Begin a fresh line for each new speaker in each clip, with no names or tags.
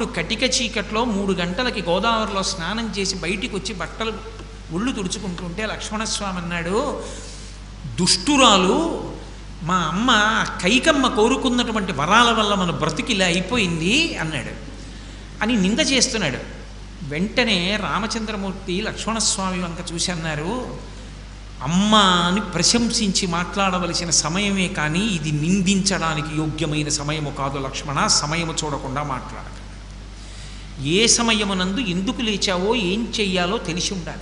రాముడు కటిక చీకట్లో మూడు గంటలకి గోదావరిలో స్నానం చేసి బయటికి వచ్చి బట్టలు ఒళ్ళు తుడుచుకుంటుంటే లక్ష్మణస్వామి అన్నాడు దుష్టురాలు మా అమ్మ కైకమ్మ కోరుకున్నటువంటి వరాల వల్ల మన బ్రతికిలా అయిపోయింది అన్నాడు. అని నింద చేస్తున్నాడు. వెంటనే రామచంద్రమూర్తి లక్ష్మణస్వామి వంక చూసి అన్నారు అమ్మ అని ప్రశంసించి మాట్లాడవలసిన సమయమే కానీ ఇది నిందించడానికి యోగ్యమైన సమయము కాదు లక్ష్మణ సమయము చూడకుండా మాట్లాడక. ఏ సమయమునందు ఎందుకు లేచావో ఏం చెయ్యాలో తెలిసి ఉండాలి.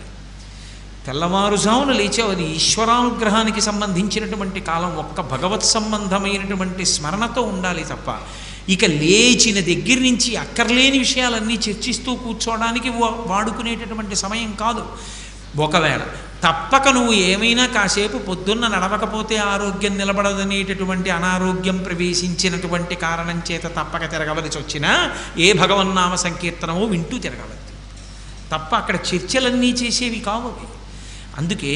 తెల్లవారుజామున లేచావు అది ఈశ్వరానుగ్రహానికి సంబంధించినటువంటి కాలం ఒక్క భగవత్ సంబంధమైనటువంటి స్మరణతో ఉండాలి తప్ప. ఇక లేచిన దగ్గర నుంచి అక్కర్లేని విషయాలన్నీ చర్చిస్తూ కూర్చోవడానికి వా- వాడుకునేటటువంటి సమయం కాదు. ఒకవేళ తప్పక నువ్వు ఏమైనా కాసేపు పొద్దున్న నడవకపోతే ఆరోగ్యం నిలబడదనేటటువంటి అనారోగ్యం ప్రవేశించినటువంటి కారణం చేత తప్పక తిరగవలసి వచ్చినా ఏ భగవన్నామ సంకీర్తనమో వింటూ తిరగవద్దు. తప్ప అక్కడ చర్చలన్నీ చేసేవి కావు అవి. అందుకే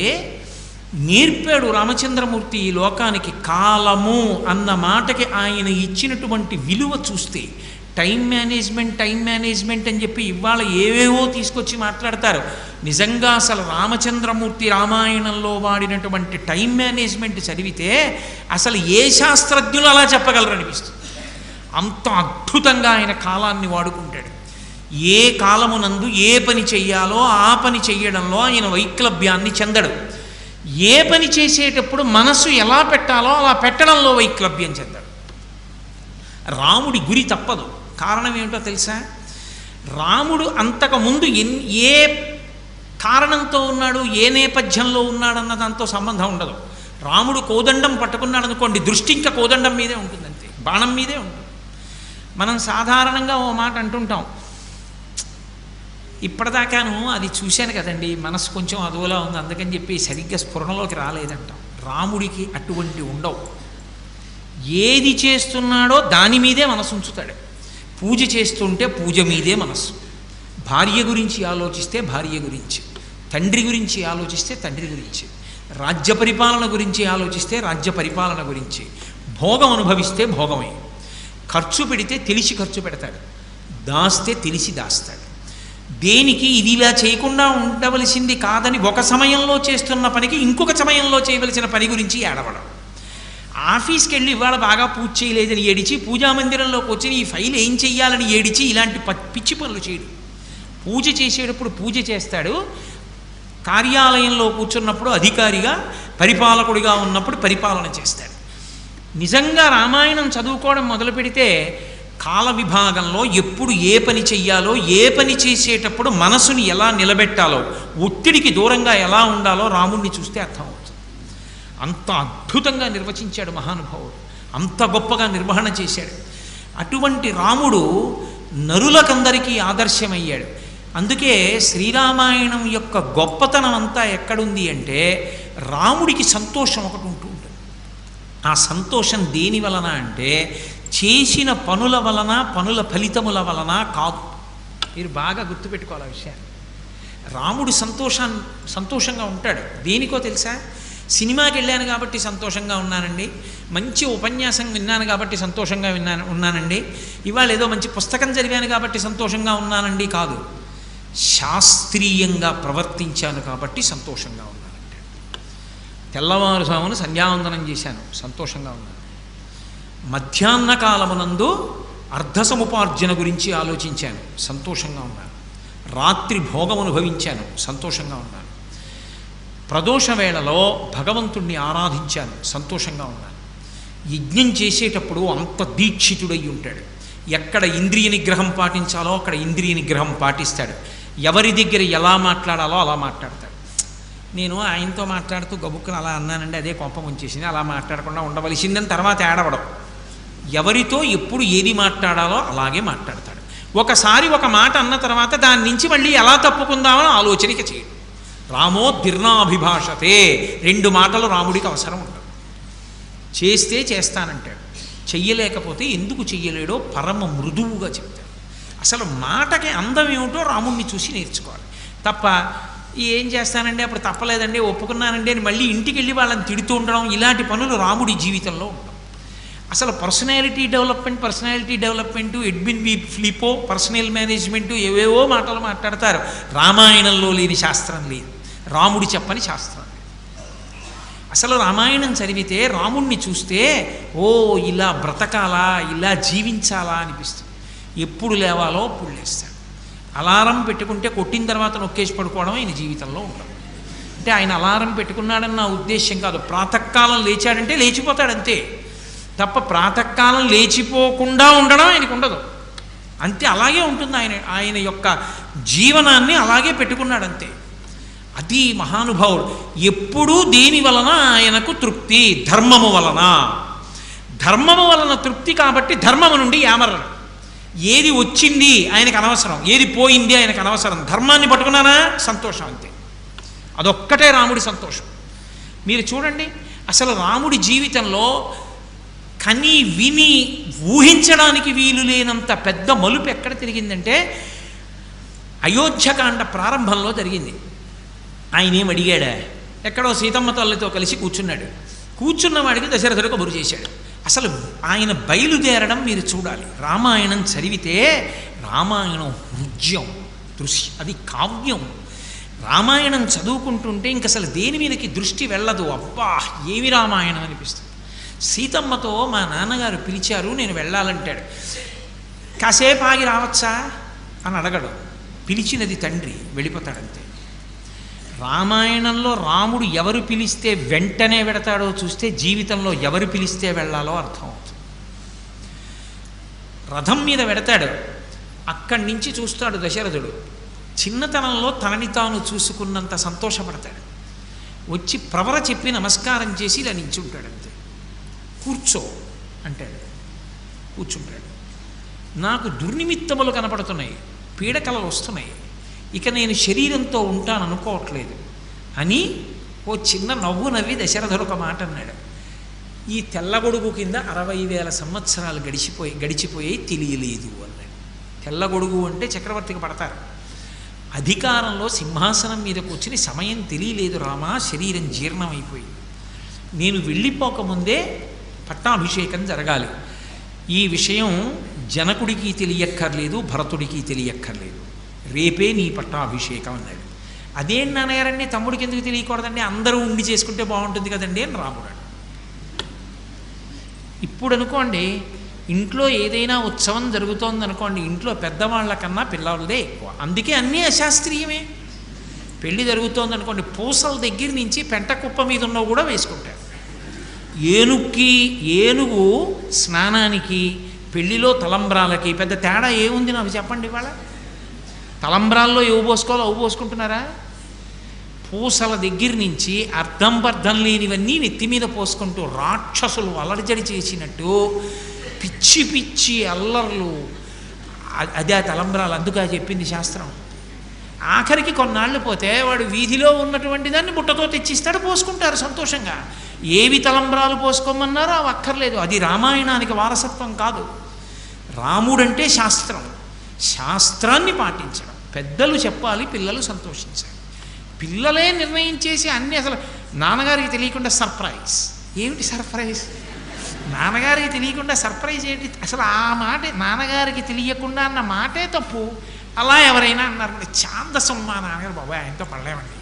నేర్పాడు రామచంద్రమూర్తి ఈ లోకానికి కాలము అన్న మాటకి ఆయన ఇచ్చినటువంటి విలువ చూస్తే టైం మేనేజ్మెంట్ టైం మేనేజ్మెంట్ అని చెప్పి ఇవాళ ఏవేవో తీసుకొచ్చి మాట్లాడతారు. నిజంగా అసలు రామచంద్రమూర్తి రామాయణంలో వాడినటువంటి టైం మేనేజ్మెంట్ చదివితే అసలు ఏ శాస్త్రజ్ఞులు అలా చెప్పగలరు అనిపిస్తుంది. అంత అద్భుతంగా ఆయన కాలాన్ని వాడుకుంటాడు. ఏ కాలమునందు ఏ పని చెయ్యాలో ఆ పని చెయ్యడంలో ఆయన వైక్లభ్యాన్ని చెందడు. ఏ పని చేసేటప్పుడు మనసు ఎలా పెట్టాలో అలా పెట్టడంలో వైక్లభ్యం చెందడు. రాముడి గురి తప్పదు. కారణం ఏమిటో తెలుసా? రాముడు అంతకుముందు ఎన్ ఏ కారణంతో ఉన్నాడు ఏ నేపథ్యంలో ఉన్నాడన్న దాంతో సంబంధం ఉండదు. రాముడు కోదండం పట్టుకున్నాడు అనుకోండి దృష్టి ఇంకా కోదండం మీదే ఉంటుంది అంతే బాణం మీదే ఉంటుంది. మనం సాధారణంగా ఓ మాట అంటుంటాం ఇప్పటిదాకాను అది చూశాను కదండి మనసు కొంచెం అదువులా ఉంది అందుకని చెప్పి సరిగ్గా స్ఫురణలోకి రాలేదంటాం. రాముడికి అటువంటి ఉండవు. ఏది చేస్తున్నాడో దాని మీదే మనసు ఉంచుతాడు. పూజ చేస్తుంటే పూజ మీదే మనస్సు. భార్య గురించి ఆలోచిస్తే భార్య గురించి తండ్రి గురించి ఆలోచిస్తే తండ్రి గురించి రాజ్య పరిపాలన గురించి ఆలోచిస్తే రాజ్య పరిపాలన గురించి భోగం అనుభవిస్తే భోగమే. ఖర్చు పెడితే తెలిసి ఖర్చు పెడతాడు దాస్తే తెలిసి దాస్తాడు. దేనికి ఇది ఇలా చేయకుండా ఉండవలసింది కాదని ఒక సమయంలో చేస్తున్న పనికి ఇంకొక సమయంలో చేయవలసిన పని గురించి ఏడవడం. ఆఫీస్కి వెళ్ళి ఇవాళ బాగా పూజ చేయలేదని ఏడిచి పూజామందిరంలోకి వచ్చి ఈ ఫైల్ ఏం చెయ్యాలని ఏడిచి ఇలాంటి ప- పిచ్చి పనులు చేయడు. పూజ చేసేటప్పుడు పూజ చేస్తాడు. కార్యాలయంలో కూర్చున్నప్పుడు అధికారిగా పరిపాలకుడిగా ఉన్నప్పుడు పరిపాలన చేస్తాడు. నిజంగా రామాయణం చదువుకోవడం మొదలు పెడితే కాల విభాగంలో ఎప్పుడు ఏ పని చెయ్యాలో ఏ పని చేసేటప్పుడు మనసుని ఎలా నిలబెట్టాలో ఒత్తిడికి దూరంగా ఎలా ఉండాలో రాముణ్ణి చూస్తే అర్థం అంత అద్భుతంగా నిర్వచించాడు మహానుభావుడు. అంత గొప్పగా నిర్వహణ చేశాడు. అటువంటి రాముడు నరులకందరికీ ఆదర్శమయ్యాడు. అందుకే శ్రీరామాయణం యొక్క గొప్పతనం అంతా ఎక్కడుంది అంటే రాముడికి సంతోషం ఒకటి ఉంటూ ఉంటుంది. ఆ సంతోషం దేని వలన అంటే చేసిన పనుల వలన పనుల ఫలితముల వలన కాదు. మీరు బాగా గుర్తుపెట్టుకోవాలి ఆ విషయాన్ని? రాముడు సంతోషాన్ని సంతోషంగా ఉంటాడు. దేనికో తెలుసా? సినిమాకి వెళ్ళాను కాబట్టి సంతోషంగా ఉన్నానండి. మంచి ఉపన్యాసం విన్నాను కాబట్టి సంతోషంగా విన్నాను ఉన్నానండి. ఇవాళ ఏదో మంచి పుస్తకం చదివాను కాబట్టి సంతోషంగా ఉన్నానండి కాదు. శాస్త్రీయంగా ప్రవర్తించాను కాబట్టి సంతోషంగా ఉన్నానండి. తెల్లవారుజామున సంధ్యావందనం చేశాను సంతోషంగా ఉన్నాను. మధ్యాహ్న కాలమునందు అర్ధసముపార్జన గురించి ఆలోచించాను సంతోషంగా ఉన్నాను. రాత్రి భోగం అనుభవించాను సంతోషంగా ఉన్నాను. ప్రదోష వేళలో భగవంతుణ్ణి ఆరాధించాను సంతోషంగా ఉన్నాను. యజ్ఞం చేసేటప్పుడు అంత దీక్షితుడై ఉంటాడు. ఎక్కడ ఇంద్రియ నిగ్రహం పాటించాలో అక్కడ ఇంద్రియ నిగ్రహం పాటిస్తాడు. ఎవరి దగ్గర ఎలా మాట్లాడాలో అలా మాట్లాడతాడు. నేను ఆయనతో మాట్లాడుతూ గబుక్కును అలా అన్నానండి అదే కోపం వచ్చేసింది. అలా మాట్లాడకుండా ఉండవలసిందని తర్వాత ఏడవడం. ఎవరితో ఎప్పుడు ఏది మాట్లాడాలో అలాగే మాట్లాడతాడు. ఒకసారి ఒక మాట అన్న తర్వాత దాని నుంచి మళ్ళీ ఎలా తప్పుకుందామో ఆలోచనక చేయడు. రామో దీర్ణాభిభాషతే రెండు మాటలు రాముడికి అవసరం ఉంటుంది చేస్తే చేస్తానంటాడు. చెయ్యలేకపోతే ఎందుకు చెయ్యలేడో పరమ మృదువుగా చెప్తాడు. అసలు మాటకి అందం ఏమిటో రాముడిని చూసి నేర్చుకోవాలి. తప్ప ఏం చేస్తానండి? అప్పుడు తప్పలేదండి ఒప్పుకున్నానండి అని మళ్ళీ ఇంటికి వెళ్ళి వాళ్ళని తిడుతూ ఉండడం ఇలాంటి పనులు రాముడి జీవితంలో ఉండవు. అసలు పర్సనాలిటీ డెవలప్మెంట్ పర్సనాలిటీ డెవలప్మెంట్ ఎడ్మిన్ వి ఫ్లిపో పర్సనల్ మేనేజ్మెంటు ఏవేవో మాటలు మాట్లాడతారు. రామాయణంలో లేని శాస్త్రం లేదు. రాముడు చెప్పని శాస్త్రం. అసలు రామాయణం చదివితే రాముణ్ణి చూస్తే ఓ ఇలా బ్రతకాలా ఇలా జీవించాలా అనిపిస్తుంది. ఎప్పుడు లేవాలో అప్పుడు లేస్తాడు. అలారం పెట్టుకుంటే కొట్టిన తర్వాత నొక్కేసి పడుకోవడం ఆయన జీవితంలో ఉండదు. అంటే ఆయన అలారం పెట్టుకున్నాడన్న నా ఉద్దేశ్యం కాదు. ప్రాతకాలం లేచాడంటే లేచిపోతాడు అంతే. తప్ప ప్రాతకాలం లేచిపోకుండా ఉండడం ఆయనకు ఉండదు. అంతే అలాగే ఉంటుంది ఆయన ఆయన యొక్క జీవనాన్ని అలాగే పెట్టుకున్నాడు అంతే అది మహానుభావుడు. ఎప్పుడూ దేని వలన ఆయనకు తృప్తి ధర్మము వలన. ధర్మము వలన తృప్తి కాబట్టి ధర్మము నుండి యామరడు ఏది వచ్చింది ఆయనకు అనవసరం ఏది పోయింది ఆయనకు అనవసరం. ధర్మాన్ని పట్టుకున్నానా? సంతోషం అంతే. అదొక్కటే రాముడి సంతోషం. మీరు చూడండి అసలు రాముడి జీవితంలో కని విని ఊహించడానికి వీలు లేనంత పెద్ద మలుపు ఎక్కడ తిరిగిందంటే అయోధ్యకాండ ప్రారంభంలో జరిగింది. ఆయన ఏం అడిగాడా? ఎక్కడో సీతమ్మ తల్లితో కలిసి కూర్చున్నాడు. కూర్చున్న వాడికి దశరథుడు కబురు చేశాడు అసలు ఆయన బయలుదేరడం మీరు చూడాలి. రామాయణం చదివితే రామాయణం హృద్యం దృశ్య అది కావ్యం. రామాయణం చదువుకుంటుంటే ఇంక అసలు దేని మీదకి దృష్టి వెళ్ళదు. అబ్బా ఏమి రామాయణం అనిపిస్తుంది. సీతమ్మతో మా నాన్నగారు పిలిచారు నేను వెళ్ళాలంటాడు. కాసేపు ఆగి రావచ్చా? అని అడగడు. పిలిచినది తండ్రి వెళ్ళిపోతాడంతే. రామాయణంలో రాముడు ఎవరు పిలిస్తే వెంటనే వెడతాడో చూస్తే జీవితంలో ఎవరు పిలిస్తే వెళ్ళాలో అర్థం అవుతుంది. రథం మీద వెడతాడు. అక్కడి నుంచి చూస్తాడు దశరథుడు. చిన్నతనంలో తనని తాను చూసుకున్నంత సంతోషపడతాడు. వచ్చి ప్రవర చెప్పి నమస్కారం చేసి ఇలా నించుంటాడు అంతే. కూర్చో అంటాడు. కూర్చుంటాడు. నాకు దుర్నిమిత్తములు కనపడుతున్నాయి. పీడకలలు వస్తున్నాయి. ఇక నేను శరీరంతో ఉంటాను అనుకోవట్లేదు అని ఓ చిన్న నవ్వు నవ్వి దశరథుడు ఒక మాట అన్నాడు. ఈ తెల్లగొడుగు కింద అరవై వేల సంవత్సరాలు గడిచిపోయి గడిచిపోయి తెలియలేదు అన్నాడు. తెల్లగొడుగు అంటే చక్రవర్తికి పడతారు. అధికారంలో సింహాసనం మీద కూర్చుని సమయం తెలియలేదు రామా శరీరం జీర్ణమైపోయి నేను వెళ్ళిపోకముందే పట్టాభిషేకం జరగాలి. ఈ విషయం జనకుడికి తెలియక్కర్లేదు భరతుడికి తెలియక్కర్లేదు. రేపే నీ పట్టాభిషేకం అన్నాడు. అదేం నాన్నగారండి తమ్ముడికి ఎందుకు తెలియకూడదండి? అందరూ ఉండి చేసుకుంటే బాగుంటుంది కదండి అని రాముడు ఇప్పుడు అనుకోండి ఇంట్లో ఏదైనా ఉత్సవం జరుగుతోంది అనుకోండి ఇంట్లో పెద్దవాళ్ళ కన్నా పిల్లలదే ఎక్కువ. అందుకే అన్నీ అశాస్త్రీయమే. పెళ్ళి జరుగుతోంది అనుకోండి పూసల దగ్గర నుంచి పెంట కుప్ప మీద ఉన్నవి కూడా వేసుకుంటారు. ఏనుగుకి ఏనుగు స్నానానికి పెళ్ళిలో తలంబ్రాలకి పెద్ద తేడా ఏముంది నాకు చెప్పండి ఇవాళ? తలంబ్రాల్లో ఏవు పోసుకోవాలో అవు పోసుకుంటున్నారా? పూసల దగ్గర నుంచి అర్థంబర్థం లేనివన్నీ నెత్తి మీద పోసుకుంటూ రాక్షసులు అలర్జడి చేసినట్టు పిచ్చి పిచ్చి అల్లర్లు. అదే ఆ తలంబ్రాలు అందుకే చెప్పింది శాస్త్రం. ఆఖరికి కొన్నాళ్ళు పోతే వాడు వీధిలో ఉన్నటువంటి దాన్ని బుట్టతో తెచ్చిస్తాడు పోసుకుంటారు సంతోషంగా. ఏవి తలంబ్రాలు పోసుకోమన్నారో అవి అక్కర్లేదు. అది రామాయణానికి వారసత్వం కాదు. రాముడంటే శాస్త్రం. శాస్త్రాన్ని పాటించడం. పెద్దలు చెప్పాలి పిల్లలు సంతోషించాలి. పిల్లలే నిర్ణయం చేసి అన్ని అసలు నాన్నగారికి తెలియకుండా సర్ప్రైజ్. ఏమిటి సర్ప్రైజ్? నాన్నగారికి తెలియకుండా సర్ప్రైజ్ ఏంటి? అసలు ఆ మాట నాన్నగారికి తెలియకుండా అన్న మాటే తప్పు. అలా ఎవరైనా అన్నారు ఛాందసం మా నాన్నగారు బాబాయ్ ఆయనతో పడలేమండి.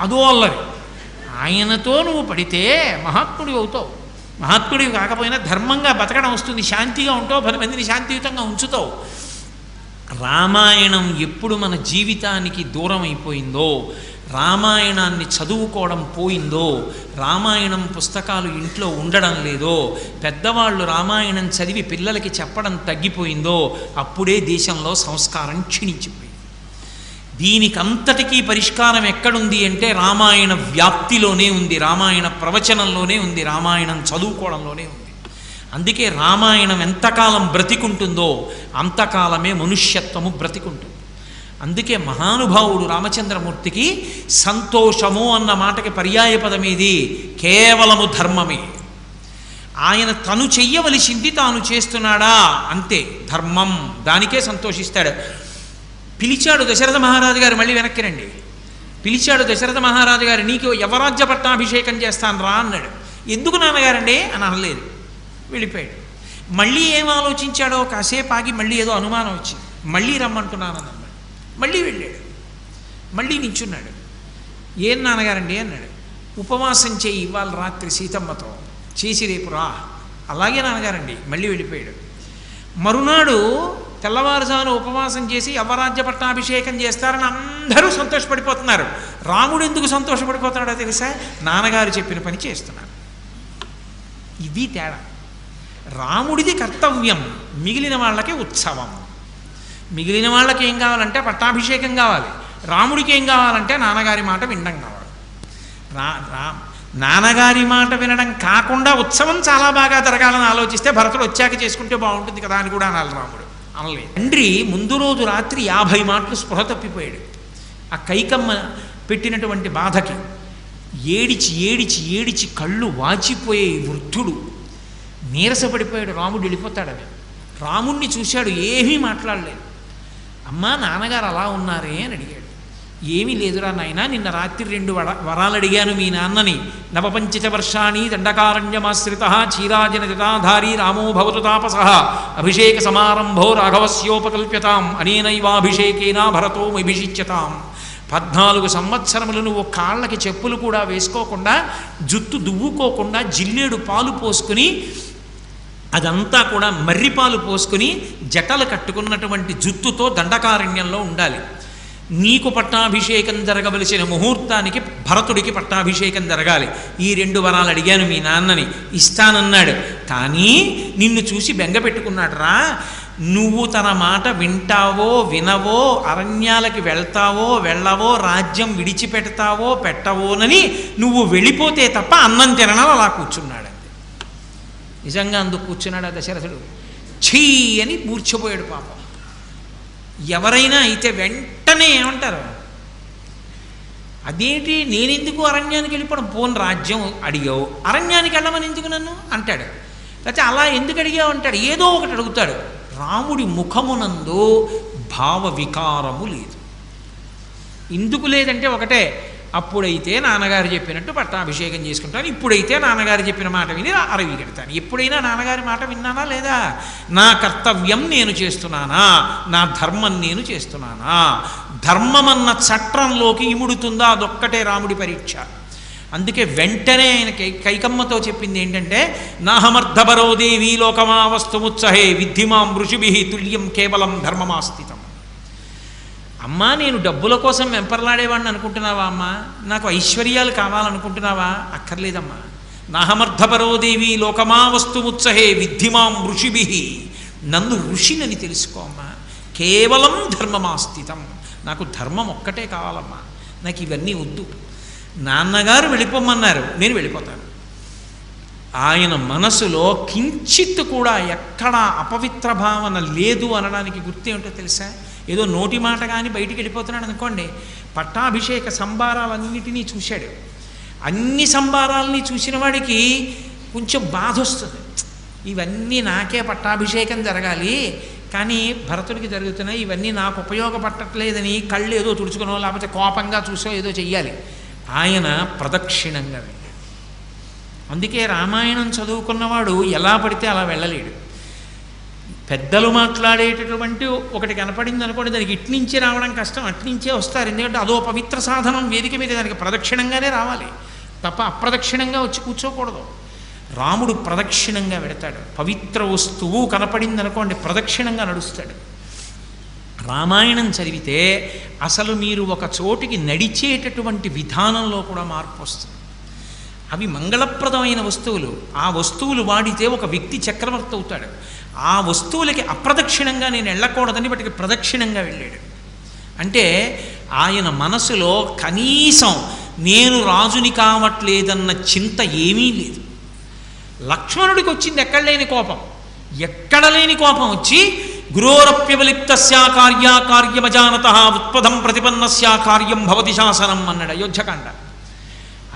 అదో అల్లరి. ఆయనతో నువ్వు పడితే మహాత్ముడివి అవుతావు. మహాత్ముడివి కాకపోయినా ధర్మంగా బతకడం వస్తుంది శాంతిగా ఉంటావు పది మందిని శాంతియుతంగా ఉంచుతావు. రామాయణం ఎప్పుడు మన జీవితానికి దూరం అయిపోయిందో రామాయణాన్ని చదువుకోవడం పోయిందో రామాయణం పుస్తకాలు ఇంట్లో ఉండడం లేదో పెద్దవాళ్ళు రామాయణం చదివి పిల్లలకి చెప్పడం తగ్గిపోయిందో అప్పుడే దేశంలో సంస్కారం క్షీణించిపోయింది. దీనికంతటికీ పరిష్కారం ఎక్కడుంది అంటే రామాయణ వ్యాప్తిలోనే ఉంది రామాయణ ప్రవచనంలోనే ఉంది రామాయణం చదువుకోవడంలోనే ఉంది. అందుకే రామాయణం ఎంతకాలం బ్రతికుంటుందో అంతకాలమే మనుష్యత్వము బ్రతికుంటుంది. అందుకే మహానుభావుడు రామచంద్రమూర్తికి సంతోషము అన్న మాటకి పర్యాయ పదమేది కేవలము ధర్మమే. ఆయన తను చెయ్యవలసింది తాను చేస్తున్నాడా అంతే ధర్మం. దానికే సంతోషిస్తాడు. పిలిచాడు దశరథ మహారాజు గారు మళ్ళీ వెనక్కి రండి. పిలిచాడు దశరథ మహారాజు గారు నీకు యవరాజ్య పట్టాభిషేకం చేస్తాను రా అన్నాడు. ఎందుకు నాన్నగారండి? అని అనలేదు. వెళ్ళిపోయాడు. మళ్ళీ ఏం ఆలోచించాడో కాసేపు ఆగి మళ్ళీ ఏదో అనుమానం వచ్చింది. మళ్ళీ రమ్మంటున్నాను అన్నాడు. మళ్ళీ వెళ్ళాడు. మళ్ళీ నించున్నాడు. ఏం నాన్నగారండి అన్నాడు. ఉపవాసం చేయి ఇవాళ రాత్రి సీతమ్మతో. చేసి రేపు రా. అలాగే నాన్నగారండి. మళ్ళీ వెళ్ళిపోయాడు. మరునాడు తెల్లవారుజాను ఉపవాసం చేసి యవరాజ్య పట్టాభిషేకం చేస్తారని అందరూ సంతోషపడిపోతున్నారు. రాముడు ఎందుకు సంతోషపడిపోతున్నాడో తెలుసా? నాన్నగారు చెప్పిన పని చేస్తున్నారు. ఇది తేడా. రాముడిది కర్తవ్యం. మిగిలిన వాళ్ళకి ఉత్సవం. మిగిలిన వాళ్ళకి ఏం కావాలంటే పట్టాభిషేకం కావాలి. రాముడికి ఏం కావాలంటే నాన్నగారి మాట వినడం కావాలి. రా రా నాన్నగారి మాట వినడం కాకుండా ఉత్సవం చాలా బాగా జరగాలని ఆలోచిస్తే భరతుడు వచ్చాక చేసుకుంటే బాగుంటుంది కదా అని కూడా అనాలి రాముడు. అనలేదు. తండ్రి ముందు రోజు రాత్రి యాభై మాటలు స్పృహ తప్పిపోయాడు. ఆ కైకమ్మ పెట్టినటువంటి బాధకి ఏడిచి ఏడిచి ఏడిచి కళ్ళు వాచిపోయే వృద్ధుడు. నీరసపడిపోయాడు. రాముడు వెళ్ళిపోతాడని రాముణ్ణి చూశాడు ఏమీ మాట్లాడలేదు. అమ్మా నాన్నగారు అలా ఉన్నారే అని అడిగాడు. ఏమీ లేదురా నాయన నిన్న రాత్రి రెండు వడ వరాలు అడిగాను మీ నాన్నని. నవపంచచ వర్షాణి దండకారణ్యమాశ్రిత చీరాజన జటాధారి రామో భవతు తాపస. అభిషేక సమారంభో రాఘవస్యోపకల్ప్యతాం. అనేనైవాభిషేకేన భరతో అభిషిచ్యతాం పద్నాలుగు సంవత్సరములు నువ్వు కాళ్ళకి చెప్పులు కూడా వేసుకోకుండా జుత్తు దువ్వుకోకుండా జిల్లేడు పాలు పోసుకుని అదంతా కూడా మర్రిపాలు పోసుకుని జటలు కట్టుకున్నటువంటి జుత్తుతో దండకారణ్యంలో ఉండాలి. నీకు పట్టాభిషేకం జరగవలసిన ముహూర్తానికి భరతుడికి పట్టాభిషేకం జరగాలి. ఈ రెండు వరాలు అడిగాను మీ నాన్నని. ఇస్తానన్నాడు. కానీ నిన్ను చూసి బెంగ పెట్టుకున్నాడు రా. నువ్వు తన మాట వింటావో వినవో అరణ్యాలకి వెళ్తావో వెళ్ళవో రాజ్యం విడిచిపెడతావో పెట్టవోనని నువ్వు వెళ్ళిపోతే తప్ప అన్నం తినడం అలా కూర్చున్నాడు. నిజంగా అందుకు కూర్చున్నాడు ఆ దశరథుడు. ఛీ అని మూర్చిపోయాడు పాపం. ఎవరైనా అయితే వెంటనే ఏమంటారు? అదేంటి నేనెందుకు అరణ్యానికి వెళ్ళిపోవడం? పోన్ రాజ్యం అడిగావు. అరణ్యానికి వెళ్ళమని ఎందుకు నన్ను? అంటాడు. లేకపోతే అలా ఎందుకు అడిగావు? అంటాడు. ఏదో ఒకటి అడుగుతాడు. రాముడి ముఖమునందు భావ వికారము లేదు. ఎందుకు లేదంటే ఒకటే అప్పుడైతే నాన్నగారు చెప్పినట్టు పట్టాభిషేకం చేసుకుంటాను ఇప్పుడైతే నాన్నగారు చెప్పిన మాట విని అరవి కడతాను ఎప్పుడైనా నాన్నగారి మాట విన్నానా లేదా? నా కర్తవ్యం నేను చేస్తున్నానా? నా ధర్మం నేను చేస్తున్నానా? ధర్మమన్న చట్రంలోకి ఇముడుతుందా? అదొక్కటే రాముడి పరీక్ష. అందుకే వెంటనే ఆయన కై కైకమ్మతో చెప్పింది ఏంటంటే నాహమర్ధబరో దేవీ లోకమా వస్తుముత్సహే విద్ధిమాం ఋషిభి తుల్యం కేవలం ధర్మమాస్థితం అమ్మా నేను డబ్బుల కోసం వెంపర్లాడేవాడిని అనుకుంటున్నావా అమ్మా? నాకు ఐశ్వర్యాలు కావాలనుకుంటున్నావా? అక్కర్లేదమ్మా. నాహమర్థపరోదేవి లోకమా వస్తుముత్సహే విద్ధిమాం ఋషిభి. నన్ను ఋషినని తెలుసుకో అమ్మా. కేవలం ధర్మమాస్థితం. నాకు ధర్మం ఒక్కటే కావాలమ్మా. నాకు ఇవన్నీ వద్దు. నాన్నగారు వెళ్ళిపోమన్నారు. నేను వెళ్ళిపోతాను. ఆయన మనసులో కించిత్ కూడా ఎక్కడా అపవిత్ర భావన లేదు అనడానికి గుర్తేమిటో తెలుసా? ఏదో నోటి మాట కానీ బయటికి వెళ్ళిపోతున్నాడు అనుకోండి పట్టాభిషేక సంబారాలన్నిటినీ చూశాడు. అన్ని సంబారాలని చూసిన వాడికి కొంచెం బాధ వస్తుంది. ఇవన్నీ నాకే పట్టాభిషేకం జరగాలి కానీ భరతుడికి జరుగుతున్నాయి ఇవన్నీ నాకు ఉపయోగపడట్లేదని కళ్ళు ఏదో తుడుచుకునో లేకపోతే కోపంగా చూసో ఏదో చెయ్యాలి. ఆయన ప్రదక్షిణంగా అందుకే రామాయణం చదువుకున్నవాడు ఎలా పడితే అలా వెళ్ళలేడు. పెద్దలు మాట్లాడేటటువంటి ఒకటి కనపడింది అనుకోండి దానికి ఇట్నుంచి రావడం కష్టం అట్నుంచే వస్తారు. ఎందుకంటే అదో పవిత్ర సాధనం వేదిక మీద దానికి ప్రదక్షిణంగానే రావాలి. తప్ప అప్రదక్షిణంగా వచ్చి కూర్చోకూడదు. రాముడు ప్రదక్షిణంగా పెడతాడు పవిత్ర వస్తువు కనపడింది అనుకోండి ప్రదక్షిణంగా నడుస్తాడు. రామాయణం చదివితే అసలు మీరు ఒక చోటికి నడిచేటటువంటి విధానంలో కూడా మార్పు వస్తుంది. అవి మంగళప్రదమైన వస్తువులు. ఆ వస్తువులు వాడితే ఒక వ్యక్తి చక్రవర్తి అవుతాడు. ఆ వస్తువులకి అప్రదక్షిణంగా నేను వెళ్ళకూడదని వాటికి ప్రదక్షిణంగా వెళ్ళాడు. అంటే ఆయన మనసులో కనీసం నేను రాజుని కావట్లేదన్న చింత ఏమీ లేదు. లక్ష్మణుడికి వచ్చింది ఎక్కడ లేని కోపం. ఎక్కడ లేని కోపం వచ్చి గురోరప్యవలిప్తస్యా కార్యాకార్యమజానత ఉత్పథం ఉత్పదం ప్రతిపన్నస్యా కార్యం భవతి శాసనం అన్నాడు అయోధ్యకాండ.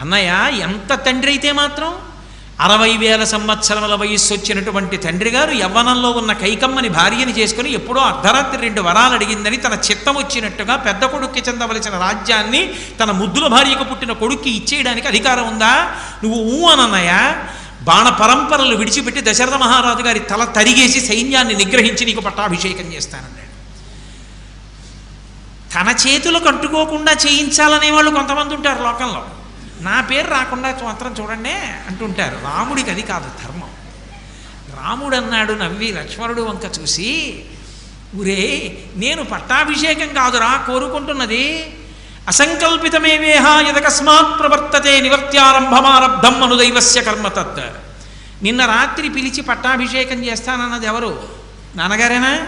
అన్నయ్య ఎంత తండ్రి అయితే మాత్రం అరవై వేల సంవత్సరముల వయస్సు వచ్చినటువంటి తండ్రి గారు యవ్వనంలో ఉన్న కైకమ్మని భార్యని చేసుకుని ఎప్పుడో అర్ధరాత్రి రెండు వరాలు అడిగిందని తన చిత్తం వచ్చినట్టుగా పెద్ద కొడుక్కి చెందవలసిన రాజ్యాన్ని తన ముద్దుల భార్యకు పుట్టిన కొడుక్కి ఇచ్చేయడానికి అధికారం ఉందా? నువ్వు ఊ అనన్నయ్య బాణ పరంపరలు విడిచిపెట్టి దశరథ మహారాజు గారి తల తరిగేసి సైన్యాన్ని నిగ్రహించి నీకు పట్టాభిషేకం చేస్తానన్నాడు. తన చేతులు కట్టుకోకుండా చేయించాలనే వాళ్ళు కొంతమంది ఉంటారు లోకంలో. నా పేరు రాకుండా మాత్రం చూడండి అంటుంటారు. రాముడికి అది కాదు ధర్మం. రాముడు అన్నాడు నవ్వి లక్ష్మణుడు వంక చూసి ఊరే నేను పట్టాభిషేకం కాదురా కోరుకుంటున్నది. అసంకల్పితమేవేహ యదకస్మాత్ ప్రవర్తతే నివర్త్యారంభమారబ్ధం అనుదైవస్య కర్మతత్ నిన్న రాత్రి పిలిచి పట్టాభిషేకం చేస్తానన్నది ఎవరు? నాన్నగారేనా?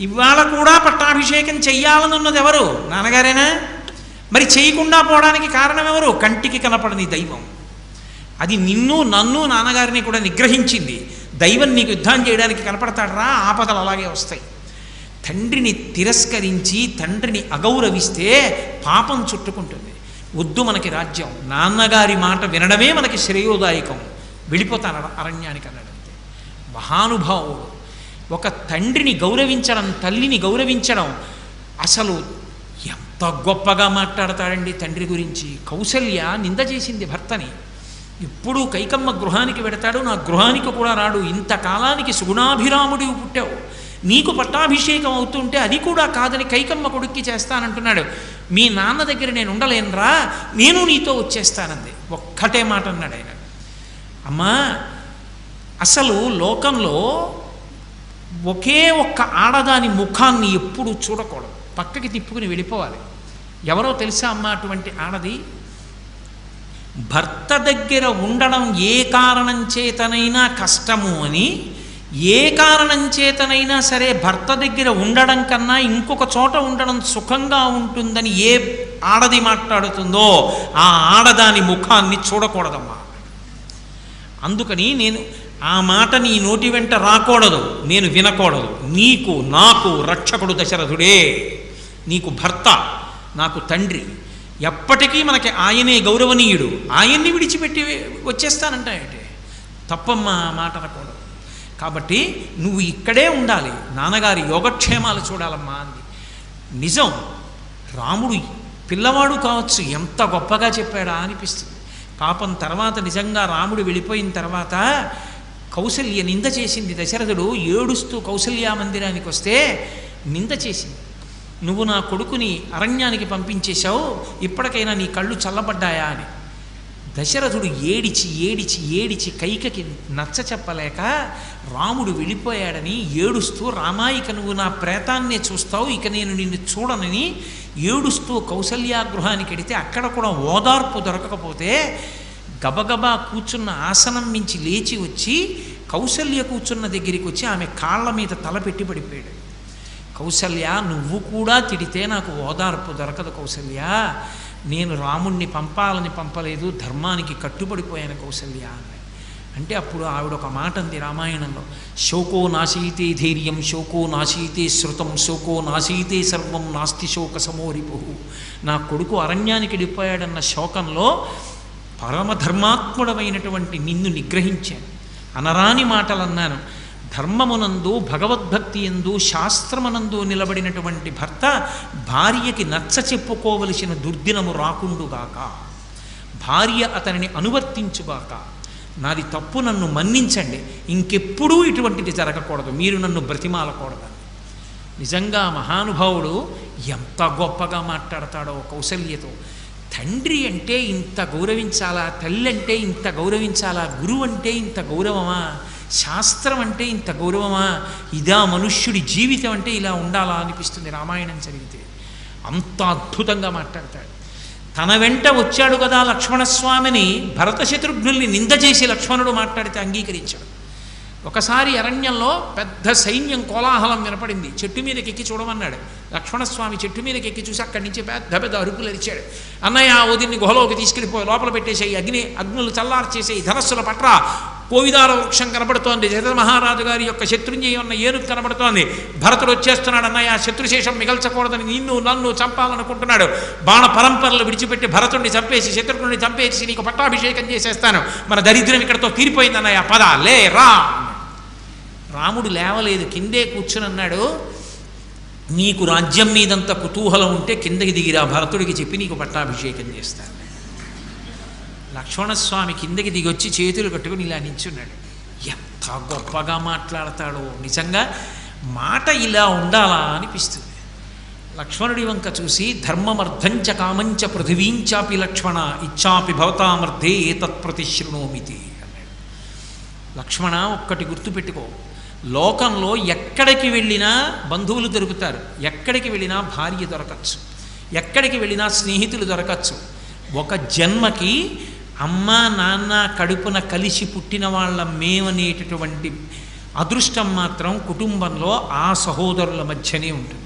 ఇవాళ కూడా పట్టాభిషేకం చెయ్యాలనున్నది ఎవరు? నాన్నగారేనా? మరి చేయకుండా పోవడానికి కారణం ఎవరు? కంటికి కనపడని దైవం. అది నిన్ను నన్ను నాన్నగారిని కూడా నిగ్రహించింది. దైవం నీకు యుద్ధం చేయడానికి కనపడతాడరా? ఆపదలు అలాగే వస్తాయి. తండ్రిని తిరస్కరించి తండ్రిని అగౌరవిస్తే పాపం చుట్టుకుంటుంది. వద్దు మనకి రాజ్యం. నాన్నగారి మాట వినడమే మనకి శ్రేయోదాయకం. వెళ్ళిపోతాను అరణ్యానికి అన్నాడంతే మహానుభావుడు. ఒక తండ్రిని గౌరవించడం తల్లిని గౌరవించడం అసలు ఎంత గొప్పగా మాట్లాడతాడండి తండ్రి గురించి. కౌసల్య నింద చేసింది భర్తని. ఎప్పుడూ కైకమ్మ గృహానికి వెడతాడు నా గృహానికి కూడా రాడు. ఇంతకాలానికి సుగుణాభిరాముడి పుట్టావు. నీకు పట్టాభిషేకం అవుతుంటే అది కూడా కాదని కైకమ్మ కొడుక్కి చేస్తానంటున్నాడు. మీ నాన్న దగ్గర నేను ఉండలేనురా నేను నీతో వచ్చేస్తానంది. ఒక్కటే మాట అన్నాడు ఆయన. అమ్మా అసలు లోకంలో ఒకే ఒక్క ఆడదాని ముఖాన్ని ఎప్పుడూ చూడకూడదు. పక్కకి తిప్పుకుని వెళ్ళిపోవాలి. ఎవరో తెలుసా అమ్మ అటువంటి ఆడది? భర్త దగ్గర ఉండడం ఏ కారణం చేతనైనా కష్టము అని ఏ కారణం చేతనైనా సరే భర్త దగ్గర ఉండడం కన్నా ఇంకొక చోట ఉండడం సుఖంగా ఉంటుందని ఏ ఆడది మాట్లాడుతుందో ఆ ఆడదాని ముఖాన్ని చూడకూడదమ్మా. అందుకని నేను ఆ మాట నీ నోటి వెంట రాకూడదు నేను వినకూడదు. నీకు నాకు రక్షకుడు దశరథుడే. నీకు భర్త. నాకు తండ్రి. ఎప్పటికీ మనకి ఆయనే గౌరవనీయుడు. ఆయన్ని విడిచిపెట్టి వచ్చేస్తానంటాయంటే. తప్పమ్మా ఆ మాట అనకూడదు. కాబట్టి నువ్వు ఇక్కడే ఉండాలి. నాన్నగారి యోగక్షేమాలు చూడాలమ్మా అంది. నిజం. రాముడు పిల్లవాడు కావచ్చు. ఎంత గొప్పగా చెప్పాడా అనిపిస్తుంది. పాపం తర్వాత నిజంగా రాముడు వెళ్ళిపోయిన తర్వాత కౌసల్య నింద చేసింది దశరథుడు. ఏడుస్తూ కౌసల్య మందిరానికి వస్తే నింద చేసింది. నువ్వు నా కొడుకుని అరణ్యానికి పంపించేశావు ఇప్పటికైనా నీ కళ్ళు చల్లబడ్డాయా అని. దశరథుడు ఏడిచి ఏడిచి ఏడిచి కైకకి నచ్చ చెప్పలేక రాముడు వెళ్ళిపోయాడని ఏడుస్తూ రామాయిక నువ్వు నా ప్రేతాన్నే చూస్తావు ఇక నేను నిన్ను చూడనని ఏడుస్తూ కౌసల్యాగృహానికి వెడితే అక్కడ కూడా ఓదార్పు దొరకకపోతే గబగబా కూర్చున్న ఆసనం మించి లేచి వచ్చి కౌసల్య కూర్చున్న దగ్గరికి వచ్చి ఆమె కాళ్ళ మీద తల పెట్టి పడిపోయాడు. కౌసల్య నువ్వు కూడా తిడితే నాకు ఓదార్పు దొరకదు కౌసల్య. నేను రాముణ్ణి పంపాలని పంపలేదు ధర్మానికి కట్టుబడిపోయాను కౌశల్య అని అంటే అప్పుడు ఆవిడ ఒక మాట అంది రామాయణంలో. శోకో నాశీతే ధైర్యం శోకో నాశీతే శృతం శోకో నాశీతే సర్వం నాస్తి శోక సమోరిపు నా కొడుకు అరణ్యానికి వెళ్ళిపోయాడన్న శోకంలో పరమధర్మాత్ముడమైనటువంటి నిన్ను నిగ్రహించాను. అనరాని మాటలు అన్నాను ధర్మమునందు భగవద్భక్తి ఎందు శాస్త్రమునందు నిలబడినటువంటి భర్త భార్యకి నచ్చ చెప్పుకోవలసిన దుర్దినము రాకుండుగాక. భార్య అతనిని అనువర్తించుగాక. నాది తప్పు నన్ను మన్నించండి. ఇంకెప్పుడూ ఇటువంటిది జరగకూడదు. మీరు నన్ను బ్రతిమాలకూడదు నిజంగా మహానుభావుడు ఎంత గొప్పగా మాట్లాడతాడో కౌశల్యతో. తండ్రి అంటే ఇంత గౌరవించాలా? తల్లి అంటే ఇంత గౌరవించాలా? గురువు అంటే ఇంత గౌరవమా? శాస్త్రం అంటే ఇంత గౌరవమా? ఇదా మనుష్యుడి జీవితం అంటే ఇలా ఉండాలా అనిపిస్తుంది రామాయణం చదివితే. అంత అద్భుతంగా మాట్లాడతాడు. తన వెంట వచ్చాడు కదా లక్ష్మణస్వామిని భరత శత్రుఘ్నుల్ని నింద చేసి లక్ష్మణుడు మాట్లాడితే అంగీకరించాడు. ఒకసారి అరణ్యంలో పెద్ద సైన్యం కోలాహలం వినపడింది. చెట్టు మీదకి ఎక్కి చూడమన్నాడు. లక్ష్మణస్వామి చెట్టు మీదకి ఎక్కి చూసి అక్కడి నుంచి పెద్ద పెద్ద అరుపులు అరిచాడు. అన్నయ్య వదిన్ని గుహలోకి తీసుకెళ్ళిపోయి లోపల పెట్టేసేయి అగ్ని అగ్నులు చల్లార్చేసేయి ధనస్సుల పట్రా. కోవిదార వృక్షం కనబడుతోంది. జగత మహారాజు గారి యొక్క శత్రుంజయ ఉన్న ఏనుగు కనబడుతోంది. భరతుడు వచ్చేస్తున్నాడు అన్నయ్య శత్రుశేషం మిగల్చకూడదని నిన్ను నన్ను చంపాలనుకుంటున్నాడు. బాణ పరంపరలు విడిచిపెట్టి భరతుడిని చంపేసి శత్రుఘ్నుడిని చంపేసి నీకు పట్టాభిషేకం చేసేస్తాను. మన దరిద్రం ఇక్కడతో తీరిపోయింది అన్నయ్య. పద లే రా. రాముడు లేవలేదు. కిందే కూర్చుని అన్నాడు నీకు రాజ్యం మీదంత కుతూహలం ఉంటే కిందకి దిగిరా. భరతుడికి చెప్పి నీకు పట్టాభిషేకం చేస్తాను. లక్ష్మణస్వామి కిందకి దిగొచ్చి చేతులు కట్టుకుని ఇలా నించున్నాడు. ఎంత గొప్పగా మాట్లాడతాడో. నిజంగా మాట ఇలా ఉండాలా అనిపిస్తుంది. లక్ష్మణుడి వంక చూసి ధర్మమర్థంచ కామంచ పృథివీంచాపి లక్ష్మణ ఇచ్చాపి భవతామర్థే ఏతత్ప్రతిశృణోమితి అన్నాడు. లక్ష్మణ ఒక్కటి గుర్తుపెట్టుకో లోకంలో ఎక్కడికి వెళ్ళినా బంధువులు దొరుకుతారు. ఎక్కడికి వెళ్ళినా భార్య దొరకచ్చు. ఎక్కడికి వెళ్ళినా స్నేహితులు దొరకచ్చు. ఒక జన్మకి అమ్మ నాన్న కడుపున కలిసి పుట్టిన వాళ్ళ మేమనేటటువంటి అదృష్టం మాత్రం కుటుంబంలో ఆ సహోదరుల మధ్యనే ఉంటుంది.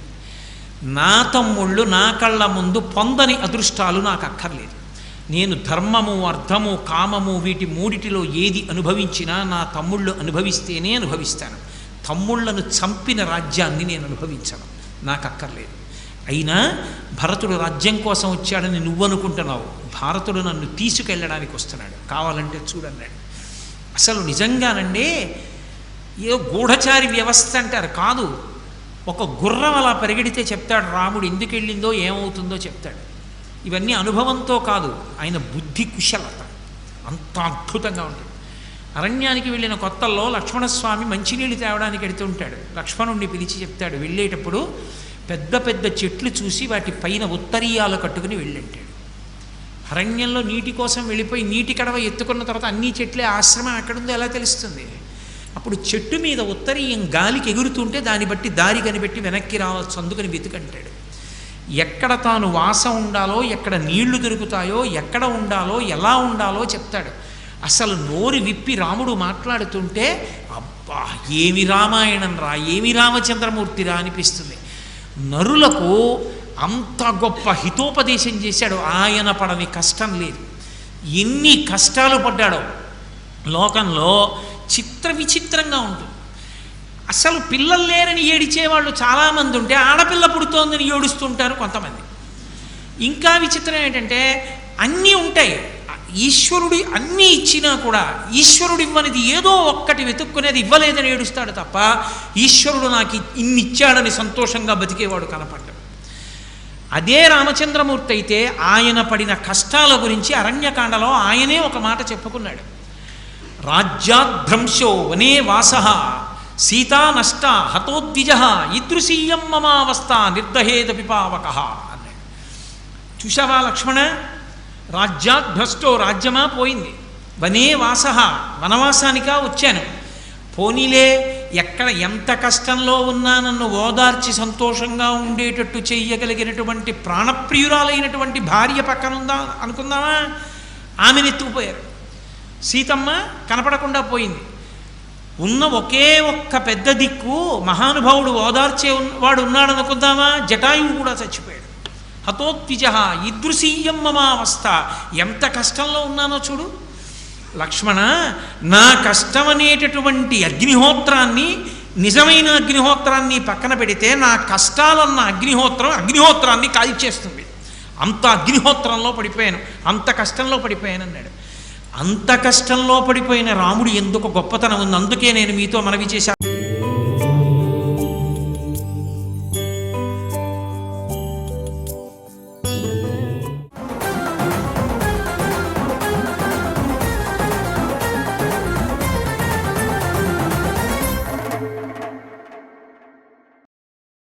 నా తమ్ముళ్ళు నా కళ్ళ ముందు పొందని అదృష్టాలు నాకు అక్కర్లేదు. నేను ధర్మము అర్థము కామము వీటి మూడిటిలో ఏది అనుభవించినా నా తమ్ముళ్ళు అనుభవిస్తేనే అనుభవిస్తాను. తమ్ముళ్ళను చంపిన రాజ్యాన్ని నేను అనుభవించను. నాకు అక్కర్లేదు. అయినా భరతుడు రాజ్యం కోసం వచ్చాడని నువ్వు అనుకుంటున్నావు భారతుడు నన్ను తీసుకెళ్ళడానికి వస్తున్నాడు. కావాలంటే చూడన్నాడు అసలు నిజంగానండి ఏదో గూఢచారి వ్యవస్థ అంటారు. కాదు ఒక గుర్రం అలా పరిగెడితే చెప్తాడు రాముడు ఎందుకు వెళ్ళిందో ఏమవుతుందో చెప్తాడు. ఇవన్నీ అనుభవంతో కాదు ఆయన బుద్ధి కుశలత. అంత అద్భుతంగా ఉంటుంది. అరణ్యానికి వెళ్ళిన కొత్తల్లో లక్ష్మణస్వామి మంచినీళ్ళు తేవడానికి వెడుతుంటాడు లక్ష్మణుణ్ణి పిలిచి చెప్తాడు. వెళ్ళేటప్పుడు పెద్ద పెద్ద చెట్లు చూసి వాటి పైన ఉత్తరీయాలు కట్టుకుని వెళ్ళంటాడు. అరణ్యంలో నీటి కోసం వెళ్ళిపోయి నీటి కడవ ఎత్తుకున్న తర్వాత అన్ని చెట్లే ఆశ్రమం ఎక్కడుందో ఎలా తెలుస్తుంది? అప్పుడు చెట్టు మీద ఉత్తరీయం గాలికి ఎగురుతుంటే దాన్ని బట్టి దారి కనిపెట్టి వెనక్కి రావచ్చు అందుకని వెతుకంటాడు. ఎక్కడ తాను వాస ఉండాలో ఎక్కడ నీళ్ళు దొరుకుతాయో ఎక్కడ ఉండాలో ఎలా ఉండాలో చెప్తాడు. అసలు నోరు విప్పి రాముడు మాట్లాడుతుంటే అబ్బా ఏమి రామాయణం రా ఏమి రామచంద్రమూర్తి రా అనిపిస్తుంది. నరులకు అంత గొప్ప హితోపదేశం చేశాడు. ఆయన పడని కష్టం లేదు. ఎన్ని కష్టాలు పడ్డాడో లోకంలో చిత్ర విచిత్రంగా ఉంటుంది. అసలు పిల్లలు లేరని ఏడిచేవాళ్ళు చాలామంది ఉంటే ఆడపిల్ల పుడుతోందని ఏడుస్తుంటారు కొంతమంది. ఇంకా విచిత్రం ఏంటంటే అన్నీ ఉంటాయి. ఈశ్వరుడి అన్నీ ఇచ్చినా కూడా ఈశ్వరుడు ఇవ్వనిది ఏదో ఒక్కటి వెతుక్కునేది ఇవ్వలేదని ఏడుస్తాడు తప్ప ఈశ్వరుడు నాకు ఇన్ని ఇచ్చాడని సంతోషంగా బతికేవాడు కనపడ్డాడు. అదే రామచంద్రమూర్తి అయితే ఆయన పడిన కష్టాల గురించి అరణ్యకాండలో ఆయనే ఒక మాట చెప్పుకున్నాడు. రాజ్యాభ్రంశో వనే వాస సీతా నష్ట హతోద్విజ ఈదృశీయం మమావస్థ నిర్దహేద పిపావక అన్నాడు. చూసావా లక్ష్మణ? రాజ్యాద్భ్రష్టో రాజ్యమా పోయింది. వనే వాస వనవాసానికా వచ్చాను. పోనీలే ఎక్కడ ఎంత కష్టంలో ఉన్నా నన్ను ఓదార్చి సంతోషంగా ఉండేటట్టు చెయ్యగలిగినటువంటి ప్రాణప్రియురాలైనటువంటి భార్య పక్కనుందా అనుకుందామా? ఆమెను ఎత్తుకుపోయారు. సీతమ్మ కనపడకుండా పోయింది. ఉన్న ఒకే ఒక్క పెద్ద దిక్కు మహానుభావుడు ఓదార్చే వాడు ఉన్నాడు అనుకుందామా జటాయువు కూడా చచ్చిపోయాడు. హతోత్విజ ఇదృశీయం మమావస్థ ఎంత కష్టంలో ఉన్నానో చూడు. లక్ష్మణ నా కష్టం అనేటటువంటి అగ్నిహోత్రాన్ని నిజమైన అగ్నిహోత్రాన్ని పక్కన పెడితే నా కష్టాలన్న అగ్నిహోత్రం అగ్నిహోత్రాన్ని కాల్చేస్తుంది అంత అగ్నిహోత్రంలో పడిపోయాను. అంత కష్టంలో పడిపోయాను అన్నాడు. అంత కష్టంలో పడిపోయిన రాముడు ఎందుకు గొప్పతనం ఉంది? అందుకే నేను మీతో మనవి చేశాను.